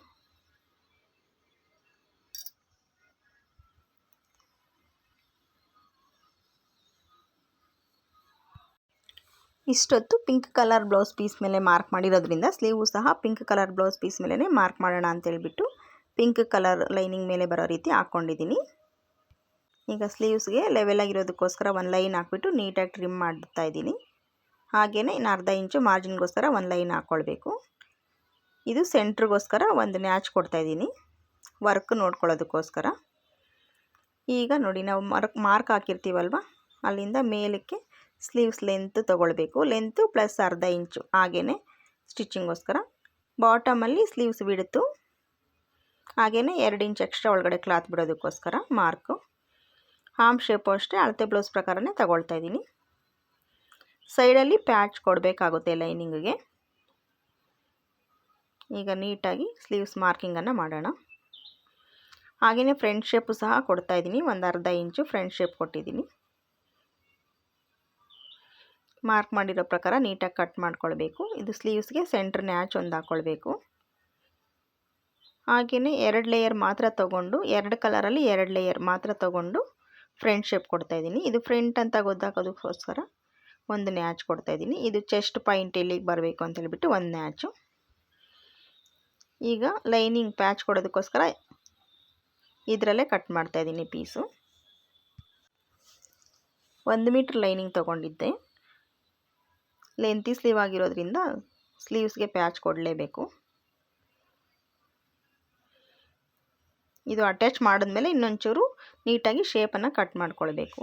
ಇಷ್ಟೊತ್ತು ಪಿಂಕ್ ಕಲರ್ ಬ್ಲೌಸ್ ಪೀಸ್ ಮೇಲೆ ಮಾರ್ಕ್ ಮಾಡಿರೋದ್ರಿಂದ ಸ್ಲೀವು ಸಹ ಪಿಂಕ್ ಕಲರ್ ಬ್ಲೌಸ್ ಪೀಸ್ ಮೇಲೆ ಮಾರ್ಕ್ ಮಾಡೋಣ ಅಂತೇಳ್ಬಿಟ್ಟು ಪಿಂಕ್ ಕಲರ್ ಲೈನಿಂಗ್ ಮೇಲೆ ಬರೋ ರೀತಿ ಹಾಕ್ಕೊಂಡಿದ್ದೀನಿ. ಈಗ ಸ್ಲೀವ್ಸ್ಗೆ ಲೆವೆಲ್ ಆಗಿರೋದಕ್ಕೋಸ್ಕರ ಒಂದು ಲೈನ್ ಹಾಕ್ಬಿಟ್ಟು ನೀಟಾಗಿ ಟ್ರಿಮ್ ಮಾಡ್ತಾ ಇದ್ದೀನಿ. ಹಾಗೆಯೇ ಇನ್ನು ಅರ್ಧ ಇಂಚು ಮಾರ್ಜಿನ್ಗೋಸ್ಕರ ಒಂದು ಲೈನ್ ಹಾಕ್ಕೊಳ್ಬೇಕು ಇದು ಸೆಂಟ್ರಿಗೋಸ್ಕರ ಒಂದು ನ್ಯಾಚ್ ಕೊಡ್ತಾಯಿದ್ದೀನಿ ವರ್ಕ್ ನೋಡ್ಕೊಳ್ಳೋದಕ್ಕೋಸ್ಕರ. ಈಗ ನೋಡಿ ನಾವು ಮಾರ್ಕ್ ಮಾರ್ಕ್ ಹಾಕಿರ್ತೀವಲ್ವ? ಅಲ್ಲಿಂದ ಮೇಲಕ್ಕೆ ಸ್ಲೀವ್ಸ್ ಲೆಂತ್ ತೊಗೊಳ್ಬೇಕು. ಲೆಂತು ಪ್ಲಸ್ ಅರ್ಧ ಇಂಚು ಹಾಗೆಯೇ ಸ್ಟಿಚ್ಚಿಂಗೋಸ್ಕರ ಬಾಟಮಲ್ಲಿ ಸ್ಲೀವ್ಸ್ ಬಿಡ್ತು. ಹಾಗೆಯೇ ಎರಡು ಇಂಚ್ ಎಕ್ಸ್ಟ್ರಾ ಒಳಗಡೆ ಕ್ಲಾತ್ ಬಿಡೋದಕ್ಕೋಸ್ಕರ ಮಾರ್ಕು ಹಾಮ್ ಶೇಪು ಅಷ್ಟೇ, ಅಳತೆ ಬ್ಲೌಸ್ ಪ್ರಕಾರನೇ ತಗೊಳ್ತಾ ಇದ್ದೀನಿ. ಸೈಡಲ್ಲಿ ಪ್ಯಾಚ್ ಕೊಡಬೇಕಾಗುತ್ತೆ ಲೈನಿಂಗಿಗೆ ಈಗ ನೀಟಾಗಿ ಸ್ಲೀವ್ಸ್ ಮಾರ್ಕಿಂಗನ್ನು ಮಾಡೋಣ. ಹಾಗೆಯೇ ಫ್ರಂಟ್ ಶೇಪು ಸಹ ಕೊಡ್ತಾಯಿದ್ದೀನಿ ಒಂದು ಅರ್ಧ ಇಂಚು ಫ್ರಂಟ್ ಶೇಪ್ ಕೊಟ್ಟಿದ್ದೀನಿ. ಮಾರ್ಕ್ ಮಾಡಿರೋ ಪ್ರಕಾರ ನೀಟಾಗಿ ಕಟ್ ಮಾಡ್ಕೊಳ್ಬೇಕು. ಇದು ಸ್ಲೀವ್ಸ್ಗೆ ಸೆಂಟ್ರ್ ನ್ಯಾಚ್ ಒಂದು ಹಾಕ್ಕೊಳ್ಬೇಕು ಹಾಗೆಯೇ ಎರಡು ಲೇಯರ್ ಮಾತ್ರ ತೊಗೊಂಡು, ಎರಡು ಕಲರಲ್ಲಿ ಎರಡು ಲೇಯರ್ ಮಾತ್ರ ತೊಗೊಂಡು ಫ್ರಂಟ್ ಶೇಪ್ ಕೊಡ್ತಾಯಿದ್ದೀನಿ ಇದು ಫ್ರಂಟ್ ಅಂತ ಗೊತ್ತಾಗೋದಕ್ಕೋಸ್ಕರ ಒಂದು ನ್ಯಾಚ್ ಕೊಡ್ತಾಯಿದ್ದೀನಿ ಇದು ಚೆಸ್ಟ್ ಪಾಯಿಂಟ್ ಇಲ್ಲಿಗೆ ಬರಬೇಕು ಅಂತ ಹೇಳ್ಬಿಟ್ಟು ಒಂದು ನ್ಯಾಚು ಈಗ ಲೈನಿಂಗ್ ಪ್ಯಾಚ್ ಕೊಡೋದಕ್ಕೋಸ್ಕರ ಇದರಲ್ಲೇ ಕಟ್ ಮಾಡ್ತಾಯಿದ್ದೀನಿ ಪೀಸು ಒಂದು ಮೀಟ್ರ್ ಲೈನಿಂಗ್ ತೊಗೊಂಡಿದ್ದೆ. ಲೆಂತಿ ಸ್ಲೀವ್ ಆಗಿರೋದ್ರಿಂದ ಸ್ಲೀವ್ಸ್ಗೆ ಪ್ಯಾಚ್ ಕೊಡಲೇಬೇಕು. ಇದು ಅಟ್ಯಾಚ್ ಮಾಡಿದ್ಮೇಲೆ ಇನ್ನೊಂಚೂರು ನೀಟಾಗಿ ಶೇಪನ್ನು ಕಟ್ ಮಾಡ್ಕೊಳ್ಬೇಕು.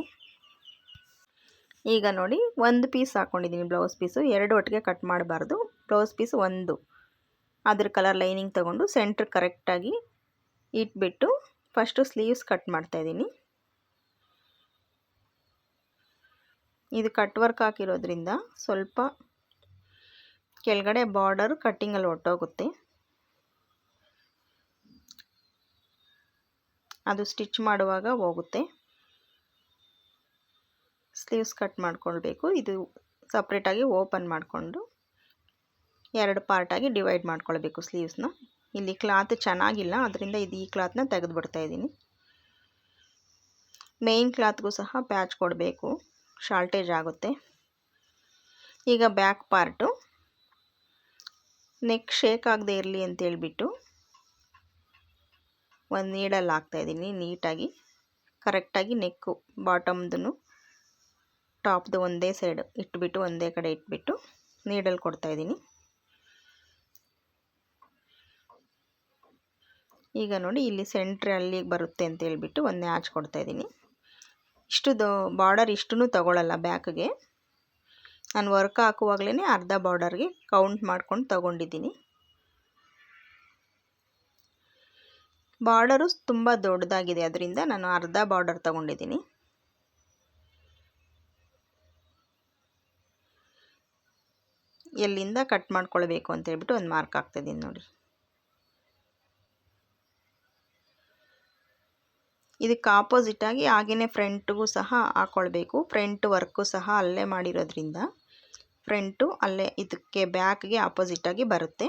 ಈಗ ನೋಡಿ, ಒಂದು ಪೀಸ್ ಹಾಕ್ಕೊಂಡಿದ್ದೀನಿ ಬ್ಲೌಸ್ ಪೀಸು. ಎರಡು ಒಟ್ಟಿಗೆ ಕಟ್ ಮಾಡಬಾರ್ದು. ಬ್ಲೌಸ್ ಪೀಸ್ ಒಂದು. ಅದ್ರ ಕಲರ್ ಲೈನಿಂಗ್ ತಗೊಂಡು ಸೆಂಟ್ರ್ ಕರೆಕ್ಟಾಗಿ ಇಟ್ಬಿಟ್ಟು ಫಸ್ಟು ಸ್ಲೀವ್ಸ್ ಕಟ್ ಮಾಡ್ತಾಯಿದ್ದೀನಿ ಇದು ಕಟ್ ವರ್ಕ್ ಹಾಕಿರೋದ್ರಿಂದ ಸ್ವಲ್ಪ ಕೆಳಗಡೆ ಬಾರ್ಡರ್ ಕಟ್ಟಿಂಗಲ್ಲಿ ಹೊಟ್ಟೋಗುತ್ತೆ ಅದು ಸ್ಟಿಚ್ ಮಾಡುವಾಗ ಹೋಗುತ್ತೆ. ಸ್ಲೀವ್ಸ್ ಕಟ್ ಮಾಡ್ಕೊಳ್ಬೇಕು. ಇದು ಸಪ್ರೇಟಾಗಿ ಓಪನ್ ಮಾಡಿಕೊಂಡು ಎರಡು ಪಾರ್ಟಾಗಿ ಡಿವೈಡ್ ಮಾಡ್ಕೊಳ್ಬೇಕು ಸ್ಲೀವ್ಸ್ನ ಇಲ್ಲಿ ಕ್ಲಾತ್ ಚೆನ್ನಾಗಿಲ್ಲ ಅದರಿಂದ ಇದು ಈ ಕ್ಲಾತ್ನ ತೆಗೆದುಬಿಡ್ತಾ ಇದ್ದೀನಿ ಮೇಯ್ನ್ ಕ್ಲಾತ್ಗೂ ಸಹ ಪ್ಯಾಚ್ ಕೊಡಬೇಕು. ಶಾರ್ಟೇಜ್ ಆಗುತ್ತೆ. ಈಗ ಬ್ಯಾಕ್ ಪಾರ್ಟು. ನೆಕ್ ಶೇಕ್ ಆಗದೆ ಇರಲಿ ಅಂತೇಳ್ಬಿಟ್ಟು ಒಂದು ನೀಡಲ್ಲಿ ಹಾಕ್ತಾಯಿದ್ದೀನಿ ನೀಟಾಗಿ. ಕರೆಕ್ಟಾಗಿ ನೆಕ್ಕು ಬಾಟಮ್ದು ಟಾಪ್ದು ಒಂದೇ ಸೈಡ್ ಇಟ್ಬಿಟ್ಟು ಒಂದೇ ಕಡೆ ಇಟ್ಬಿಟ್ಟು ನೀಡಲ್ ಕೊಡ್ತಾಯಿದ್ದೀನಿ ಈಗ ನೋಡಿ ಇಲ್ಲಿ ಸೆಂಟ್ರ್ ಅಲ್ಲಿಗೆ ಬರುತ್ತೆ ಅಂತ ಹೇಳ್ಬಿಟ್ಟು ಒಂದು ನ್ಯಾಚ್ ಕೊಡ್ತಾಯಿದ್ದೀನಿ ಇಷ್ಟು ಬಾರ್ಡರ್ ಇಷ್ಟೂ ತಗೊಳ್ಳಲ್ಲ ಬ್ಯಾಕ್ಗೆ. ನಾನು ವರ್ಕ್ ಹಾಕುವಾಗಲೇ ಅರ್ಧ ಬಾರ್ಡರ್ಗೆ ಕೌಂಟ್ ಮಾಡ್ಕೊಂಡು ತಗೊಂಡಿದ್ದೀನಿ. ಬಾರ್ಡರು ತುಂಬ ದೊಡ್ಡದಾಗಿದೆ, ಅದರಿಂದ ನಾನು ಅರ್ಧ ಬಾರ್ಡರ್ ತಗೊಂಡಿದ್ದೀನಿ. ಎಲ್ಲಿಂದ ಕಟ್ ಮಾಡ್ಕೊಳ್ಬೇಕು ಅಂತ ಹೇಳ್ಬಿಟ್ಟು ಒಂದು ಮಾರ್ಕ್ ಹಾಕ್ತಿದ್ದೀನಿ ನೋಡಿ. ಇದಕ್ಕೆ ಆಪೋಸಿಟಾಗಿ ಹಾಗೆಯೇ ಫ್ರಂಟ್ಗೂ ಸಹ ಹಾಕ್ಕೊಳ್ಬೇಕು ಫ್ರಂಟ್ ವರ್ಕು ಸಹ ಅಲ್ಲೇ ಮಾಡಿರೋದ್ರಿಂದ ಫ್ರಂಟು ಅಲ್ಲೇ ಇದಕ್ಕೆ ಬ್ಯಾಕ್ಗೆ ಆಪೋಸಿಟಾಗಿ ಬರುತ್ತೆ.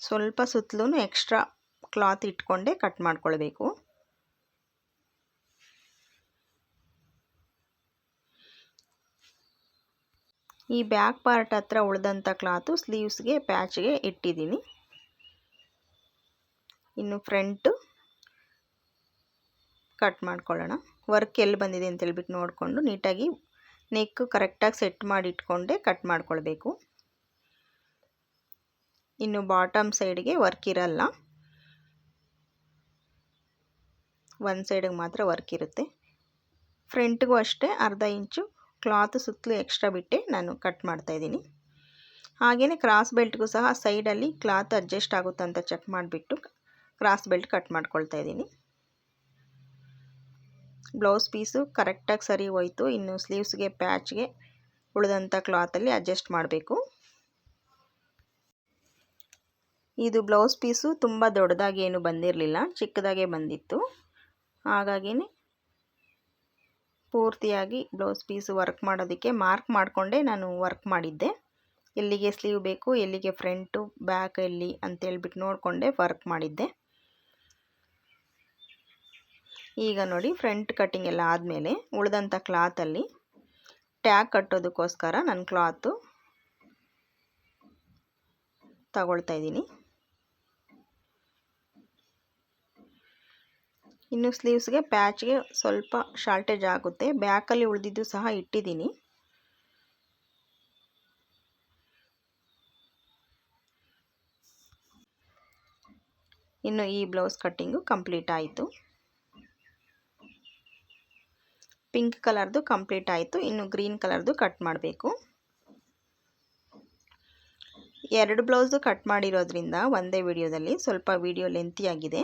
ಸ್ವಲ್ಪ ಸುತ್ತಲೂ ಎಕ್ಸ್ಟ್ರಾ ಕ್ಲಾತ್ ಇಟ್ಕೊಂಡೆ ಕಟ್ ಮಾಡ್ಕೊಳ್ಬೇಕು. ಈ ಬ್ಯಾಕ್ ಪಾರ್ಟ್ ಹತ್ರ ಉಳಿದಂಥ ಕ್ಲಾತು ಸ್ಲೀವ್ಸ್ಗೆ ಪ್ಯಾಚ್ಗೆ ಇಟ್ಟಿದ್ದೀನಿ. ಇನ್ನು ಫ್ರಂಟು ಕಟ್ ಮಾಡ್ಕೊಳ್ಳೋಣ. ವರ್ಕ್ ಎಲ್ಲಿ ಬಂದಿದೆ ಅಂತ ಹೇಳ್ಬಿಟ್ಟು ನೋಡಿಕೊಂಡು ನೀಟಾಗಿ ನೆಕ್ ಕರೆಕ್ಟಾಗಿ ಸೆಟ್ ಮಾಡಿ ಇಟ್ಕೊಂಡೆ ಕಟ್ ಮಾಡ್ಕೊಳ್ಬೇಕು. ಇನ್ನು ಬಾಟಮ್ ಸೈಡ್ಗೆ ವರ್ಕ್ ಇರಲ್ಲ. ಒಂದು ಸೈಡಿಗೆ ಮಾತ್ರ ವರ್ಕ್ ಇರುತ್ತೆ. ಫ್ರಂಟ್ಗೂ ಅಷ್ಟೇ ಅರ್ಧ ಇಂಚು ಕ್ಲಾತ್ ಸುತ್ತಲೂ ಎಕ್ಸ್ಟ್ರಾ ಬಿಟ್ಟೆ ನಾನು ಕಟ್ ಮಾಡ್ತಾಯಿದ್ದೀನಿ ಹಾಗೆಯೇ ಕ್ರಾಸ್ ಬೆಲ್ಟ್ಗೂ ಸಹ ಸೈಡಲ್ಲಿ ಕ್ಲಾತ್ ಅಡ್ಜಸ್ಟ್ ಆಗುತ್ತಂತ ಚೆಕ್ ಮಾಡಿಬಿಟ್ಟು ಕ್ರಾಸ್ ಬೆಲ್ಟ್ ಕಟ್ ಮಾಡ್ಕೊಳ್ತಾ ಇದ್ದೀನಿ. ಬ್ಲೌಸ್ ಪೀಸು ಕರೆಕ್ಟಾಗಿ ಸರಿ ಹೋಯ್ತು. ಇನ್ನು ಸ್ಲೀವ್ಸ್ಗೆ, ಪ್ಯಾಚ್ಗೆ ಉಳಿದಂಥ ಕ್ಲಾತಲ್ಲಿ ಅಡ್ಜಸ್ಟ್ ಮಾಡಬೇಕು. ಇದು ಬ್ಲೌಸ್ ಪೀಸು ತುಂಬ ದೊಡ್ಡದಾಗಿ ಏನು ಬಂದಿರಲಿಲ್ಲ, ಚಿಕ್ಕದಾಗೆ ಬಂದಿತ್ತು. ಹಾಗಾಗಿನೇ ಪೂರ್ತಿಯಾಗಿ ಬ್ಲೌಸ್ ಪೀಸು ವರ್ಕ್ ಮಾಡೋದಕ್ಕೆ ಮಾರ್ಕ್ ಮಾಡಿಕೊಂಡೇ ನಾನು ವರ್ಕ್ ಮಾಡಿದ್ದೆ. ಎಲ್ಲಿಗೆ ಸ್ಲೀವ್ ಬೇಕು, ಎಲ್ಲಿಗೆ ಫ್ರಂಟು, ಬ್ಯಾಕ್ ಎಲ್ಲಿ ಅಂತೇಳ್ಬಿಟ್ಟು ನೋಡಿಕೊಂಡೆ ವರ್ಕ್ ಮಾಡಿದ್ದೆ. ಈಗ ನೋಡಿ ಫ್ರಂಟ್ ಕಟ್ಟಿಂಗ್ ಎಲ್ಲ ಆದಮೇಲೆ ಉಳಿದಂಥ ಕ್ಲಾತಲ್ಲಿ ಟ್ಯಾಗ್ ಕಟ್ಟೋದಕ್ಕೋಸ್ಕರ ನಾನು ಕ್ಲಾತು ತಗೊಳ್ತಾ ಇದ್ದೀನಿ. ಇನ್ನು ಸ್ಲೀವ್ಸ್ಗೆ ಪ್ಯಾಚ್ಗೆ ಸ್ವಲ್ಪ ಶಾರ್ಟೇಜ್ ಆಗುತ್ತೆ. ಬ್ಯಾಕಲ್ಲಿ ಉಳಿದಿದ್ದು ಸಹ ಇಟ್ಟಿದ್ದೀನಿ. ಇನ್ನು ಈ ಬ್ಲೌಸ್ ಕಟ್ಟಿಂಗು ಕಂಪ್ಲೀಟ್ ಆಯಿತು. ಪಿಂಕ್ ಕಲರ್ದು ಕಂಪ್ಲೀಟ್ ಆಯಿತು. ಇನ್ನು ಗ್ರೀನ್ ಕಲರ್ದು ಕಟ್ ಮಾಡಬೇಕು. ಎರಡು ಬ್ಲೌಸು ಕಟ್ ಮಾಡಿರೋದ್ರಿಂದ ಒಂದೇ ವಿಡಿಯೋದಲ್ಲಿ ಸ್ವಲ್ಪ ವಿಡಿಯೋ ಲೆಂತಿಯಾಗಿದೆ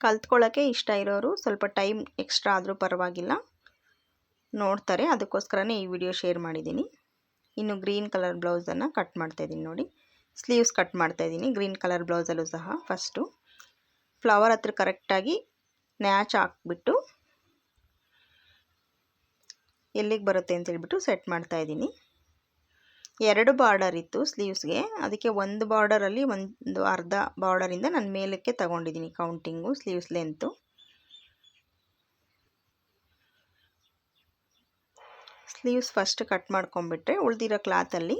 ಕಲ್ತ್ಕೊಳ್ಳೋಕ್ಕೆ ಇಷ್ಟ ಇರೋರು ಸ್ವಲ್ಪ ಟೈಮ್ ಎಕ್ಸ್ಟ್ರಾ ಆದರೂ ಪರವಾಗಿಲ್ಲ. ನೋಡ್ತಾರೆ. ಅದಕ್ಕೋಸ್ಕರನೇ ಈ ವಿಡಿಯೋ ಶೇರ್ ಮಾಡಿದ್ದೀನಿ. ಇನ್ನು ಗ್ರೀನ್ ಕಲರ್ ಬ್ಲೌಸನ್ನು ಕಟ್ ಮಾಡ್ತಾಯಿದ್ದೀನಿ ನೋಡಿ. ಸ್ಲೀವ್ಸ್ ಕಟ್ ಮಾಡ್ತಾಯಿದ್ದೀನಿ ಗ್ರೀನ್ ಕಲರ್ ಬ್ಲೌಸಲ್ಲೂ ಸಹ ಫಸ್ಟು. ಫ್ಲವರ್ ಹತ್ರ ಕರೆಕ್ಟಾಗಿ ನ್ಯಾಚ್ ಹಾಕ್ಬಿಟ್ಟು ಎಲ್ಲಿಗೆ ಬರುತ್ತೆ ಅಂತ ಹೇಳ್ಬಿಟ್ಟು ಸೆಟ್ ಮಾಡ್ತಾ ಇದ್ದೀನಿ. ಎರಡು ಬಾರ್ಡರ್ ಇತ್ತು ಸ್ಲೀವ್ಸ್ಗೆ. ಅದಕ್ಕೆ ಒಂದು ಬಾರ್ಡರಲ್ಲಿ ಒಂದು ಅರ್ಧ ಬಾರ್ಡರಿಂದ ನಾನು ಮೇಲಕ್ಕೆ ತಗೊಂಡಿದ್ದೀನಿ counting, sleeves length. Sleeves first cut ಮಾಡ್ಕೊಂಬಿಟ್ರೆ ಉಳಿದಿರೋ ಕ್ಲಾತಲ್ಲಿ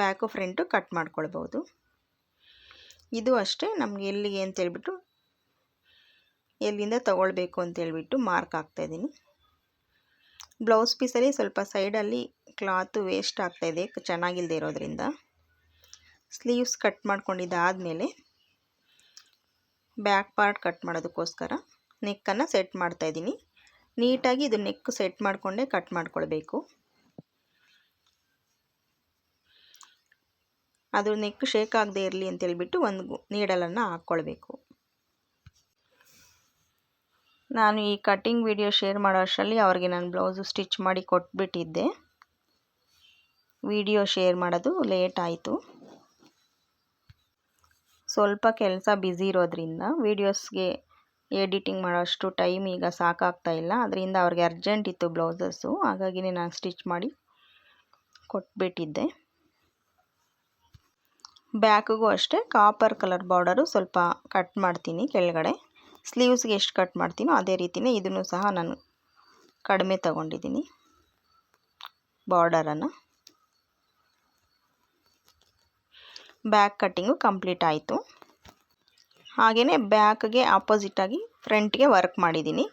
ಬ್ಯಾಕು ಫ್ರಂಟು ಕಟ್ ಮಾಡ್ಕೊಳ್ಬೋದು. ಇದು ಅಷ್ಟೇ, ನಮಗೆ ಎಲ್ಲಿಗೆ ಅಂತೇಳ್ಬಿಟ್ಟು ಎಲ್ಲಿಂದ ತಗೊಳ್ಬೇಕು ಅಂತೇಳ್ಬಿಟ್ಟು ಮಾರ್ಕ್ ಹಾಕ್ತಾಯಿದ್ದೀನಿ ಬ್ಲೌಸ್ ಪೀಸಲ್ಲಿ ಸ್ವಲ್ಪ ಸೈಡಲ್ಲಿ ಕ್ಲಾತು ವೇಸ್ಟ್ ಆಗ್ತಾಯಿದೆ ಚೆನ್ನಾಗಿಲ್ಲದೆ ಇರೋದ್ರಿಂದ. ಸ್ಲೀವ್ಸ್ ಕಟ್ ಮಾಡ್ಕೊಂಡಿದ್ದಾದಮೇಲೆ ಬ್ಯಾಕ್ ಪಾರ್ಟ್ ಕಟ್ ಮಾಡೋದಕ್ಕೋಸ್ಕರ ನೆಕ್ಕನ್ನು ಸೆಟ್ ಮಾಡ್ತಾಯಿದ್ದೀನಿ ನೀಟಾಗಿ ಇದು ನೆಕ್ ಸೆಟ್ ಮಾಡಿಕೊಂಡೇ ಕಟ್ ಮಾಡ್ಕೊಳ್ಬೇಕು. ಅದು ನೆಕ್ ಶೇಕ್ ಆಗದೆ ಇರಲಿ ಅಂತೇಳ್ಬಿಟ್ಟು ಒಂದು ನೀಡಲನ್ನು ಹಾಕ್ಕೊಳ್ಬೇಕು. ನಾನು ಈ ಕಟ್ಟಿಂಗ್ ವಿಡಿಯೋ ಶೇರ್ ಮಾಡೋ ಅಷ್ಟರಲ್ಲಿ ಅವ್ರಿಗೆ ನಾನು ಬ್ಲೌಸು ಸ್ಟಿಚ್ ಮಾಡಿ ಕೊಟ್ಬಿಟ್ಟಿದ್ದೆ. ವಿಡಿಯೋ ಶೇರ್ ಮಾಡೋದು ಲೇಟ್ ಆಯಿತು. ಸ್ವಲ್ಪ ಕೆಲಸ ಬ್ಯುಸಿ ಇರೋದ್ರಿಂದ ವೀಡಿಯೋಸ್ಗೆ ಎಡಿಟಿಂಗ್ ಮಾಡೋಷ್ಟು ಟೈಮ್ ಈಗ ಸಾಕಾಗ್ತಾ ಇಲ್ಲ. ಅದರಿಂದ ಅವ್ರಿಗೆ ಅರ್ಜೆಂಟ್ ಇತ್ತು ಬ್ಲೌಸಸ್ಸು ಹಾಗಾಗಿನೇ ನಾನು ಸ್ಟಿಚ್ ಮಾಡಿ ಕೊಟ್ಬಿಟ್ಟಿದ್ದೆ. ಬ್ಯಾಕ್ಗೂ ಅಷ್ಟೇ ಕಾಪರ್ ಕಲರ್ ಬಾರ್ಡರು ಸ್ವಲ್ಪ ಕಟ್ ಮಾಡ್ತೀನಿ ಕೆಳಗಡೆ. ಸ್ಲೀವ್ಸ್ಗೆ ಎಷ್ಟು ಕಟ್ ಮಾಡ್ತೀನೋ ಅದೇ ರೀತಿಯೇ ಇದನ್ನು ಸಹ ನಾನು ಕಡಿಮೆ ತಗೊಂಡಿದ್ದೀನಿ ಬಾರ್ಡರನ್ನು ಬ್ಯಾಕ್ ಕಟ್ಟಿಂಗು ಕಂಪ್ಲೀಟ್ ಆಯಿತು. ಹಾಗೆಯೇ ಬ್ಯಾಕ್ಗೆ ಆಪೋಸಿಟಾಗಿ ಫ್ರಂಟ್ಗೆ ವರ್ಕ್ ಮಾಡಿದ್ದೀನಿ.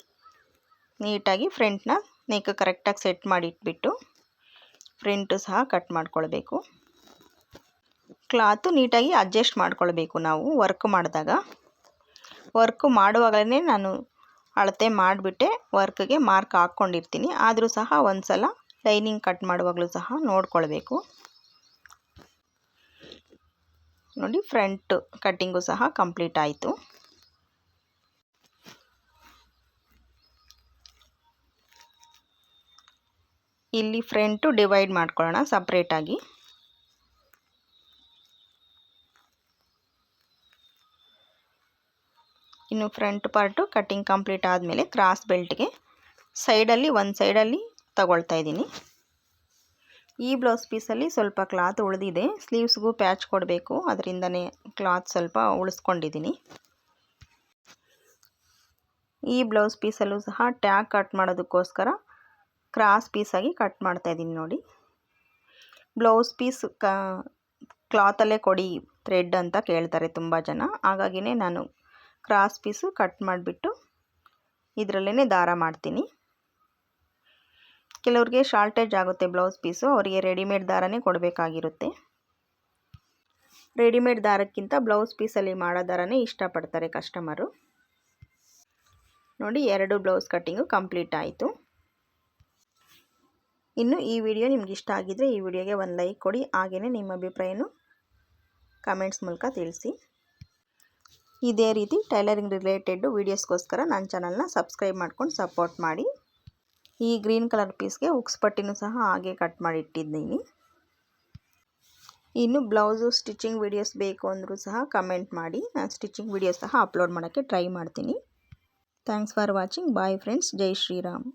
ನೀಟಾಗಿ ಫ್ರಂಟ್ನ ನೆಕ್ ಕರೆಕ್ಟಾಗಿ ಸೆಟ್ ಮಾಡಿಟ್ಬಿಟ್ಟು ಫ್ರಂಟು ಸಹ ಕಟ್ ಮಾಡ್ಕೊಳ್ಬೇಕು. ಕ್ಲಾತು ನೀಟಾಗಿ ಅಡ್ಜಸ್ಟ್ ಮಾಡ್ಕೊಳ್ಬೇಕು ನಾವು ವರ್ಕ್ ಮಾಡಿದಾಗ. ವರ್ಕ್ ಮಾಡುವಾಗಲೇ ನಾನು ಅಳತೆ ಮಾಡಿಬಿಟ್ಟೆ, ವರ್ಕ್ಗೆ ಮಾರ್ಕ್ ಹಾಕ್ಕೊಂಡಿರ್ತೀನಿ. ಆದರೂ ಸಹ ಒಂದು ಸಲ ಲೈನಿಂಗ್ ಕಟ್ ಮಾಡುವಾಗಲೂ ಸಹ ನೋಡ್ಕೊಳ್ಬೇಕು. ನೋಡಿ, ಫ್ರಂಟ್ ಕಟ್ಟಿಂಗು ಸಹ ಕಂಪ್ಲೀಟ್ ಆಯಿತು. ಇಲ್ಲಿ ಫ್ರಂಟು ಡಿವೈಡ್ ಮಾಡ್ಕೊಳ್ಳೋಣ ಸಪ್ರೇಟಾಗಿ. ಇನ್ನು ಫ್ರಂಟ್ ಪಾರ್ಟು ಕಟ್ಟಿಂಗ್ ಕಂಪ್ಲೀಟ್ ಆದಮೇಲೆ ಕ್ರಾಸ್ ಬೆಲ್ಟ್ಗೆ ಸೈಡಲ್ಲಿ ಒಂದು ಸೈಡಲ್ಲಿ ತಗೊಳ್ತಾ ಇದ್ದೀನಿ. ಈ ಬ್ಲೌಸ್ ಪೀಸಲ್ಲಿ ಸ್ವಲ್ಪ ಕ್ಲಾತ್ ಉಳಿದಿದೆ. ಸ್ಲೀವ್ಸ್ಗೂ ಪ್ಯಾಚ್ ಕೊಡಬೇಕು. ಅದರಿಂದನೇ ಕ್ಲಾತ್ ಸ್ವಲ್ಪ ಉಳಿಸ್ಕೊಂಡಿದ್ದೀನಿ. ಈ ಬ್ಲೌಸ್ ಪೀಸಲ್ಲೂ ಸಹ ಟ್ಯಾಗ್ ಕಟ್ ಮಾಡೋದಕ್ಕೋಸ್ಕರ ಕ್ರಾಸ್ ಪೀಸಾಗಿ ಕಟ್ ಮಾಡ್ತಾಯಿದ್ದೀನಿ ನೋಡಿ. ಬ್ಲೌಸ್ ಪೀಸ್ ಕ ಕ್ಲಾತಲ್ಲೇ ಕೊಡಿ ಥ್ರೆಡ್ ಅಂತ ಕೇಳ್ತಾರೆ ತುಂಬ ಜನ. ಹಾಗಾಗಿನೇ ನಾನು ಕ್ರಾಸ್ ಪೀಸು ಕಟ್ ಮಾಡಿಬಿಟ್ಟು ಇದರಲ್ಲೇ ದಾರ ಮಾಡ್ತೀನಿ. ಕೆಲವ್ರಿಗೆ ಶಾರ್ಟೇಜ್ ಆಗುತ್ತೆ ಬ್ಲೌಸ್ ಪೀಸು, ಅವರಿಗೆ ರೆಡಿಮೇಡ್ ದಾರನೇ ಕೊಡಬೇಕಾಗಿರುತ್ತೆ. ರೆಡಿಮೇಡ್ ದಾರಕ್ಕಿಂತ ಬ್ಲೌಸ್ ಪೀಸಲ್ಲಿ ಮಾಡೋ ದಾರನೇ ಇಷ್ಟಪಡ್ತಾರೆ ಕಸ್ಟಮರು. ನೋಡಿ, ಎರಡು ಬ್ಲೌಸ್ ಕಟ್ಟಿಂಗು ಕಂಪ್ಲೀಟ್ ಆಯಿತು. ಇನ್ನು ಈ ವಿಡಿಯೋ ನಿಮ್ಗೆ ಇಷ್ಟ ಆಗಿದ್ದರೆ ಈ ವಿಡಿಯೋಗೆ ಒಂದು ಲೈಕ್ ಕೊಡಿ ಹಾಗೆಯೇ ನಿಮ್ಮ ಅಭಿಪ್ರಾಯನೂ ಕಮೆಂಟ್ಸ್ ಮೂಲಕ ತಿಳಿಸಿ. ಇದೇ ರೀತಿ ಟೈಲರಿಂಗ್ ರಿಲೇಟೆಡ್ ವೀಡಿಯೋಸ್ಗೋಸ್ಕರ ನನ್ನ ಚಾನಲ್ನ ಸಬ್ಸ್ಕ್ರೈಬ್ ಮಾಡ್ಕೊಂಡು ಸಪೋರ್ಟ್ ಮಾಡಿ. ಈ ಗ್ರೀನ್ ಕಲರ್ ಪೀಸ್ಗೆ ಉಕ್ಸ್ ಪಟ್ಟಿನೂ ಸಹ ಹಾಗೆ ಕಟ್ ಮಾಡಿ ಇಟ್ಟಿದ್ದೀನಿ ಇನ್ನು ಬ್ಲೌಸು, ಸ್ಟಿಚಿಂಗ್ ವೀಡಿಯೋಸ್ ಬೇಕು ಅಂದರೂ ಸಹ ಕಮೆಂಟ್ ಮಾಡಿ. ನಾನು ಸ್ಟಿಚಿಂಗ್ ವೀಡಿಯೋಸ್ ಸಹ ಅಪ್ಲೋಡ್ ಮಾಡೋಕ್ಕೆ ಟ್ರೈ ಮಾಡ್ತೀನಿ. Thanks for watching. Bye friends. Jai Shriram.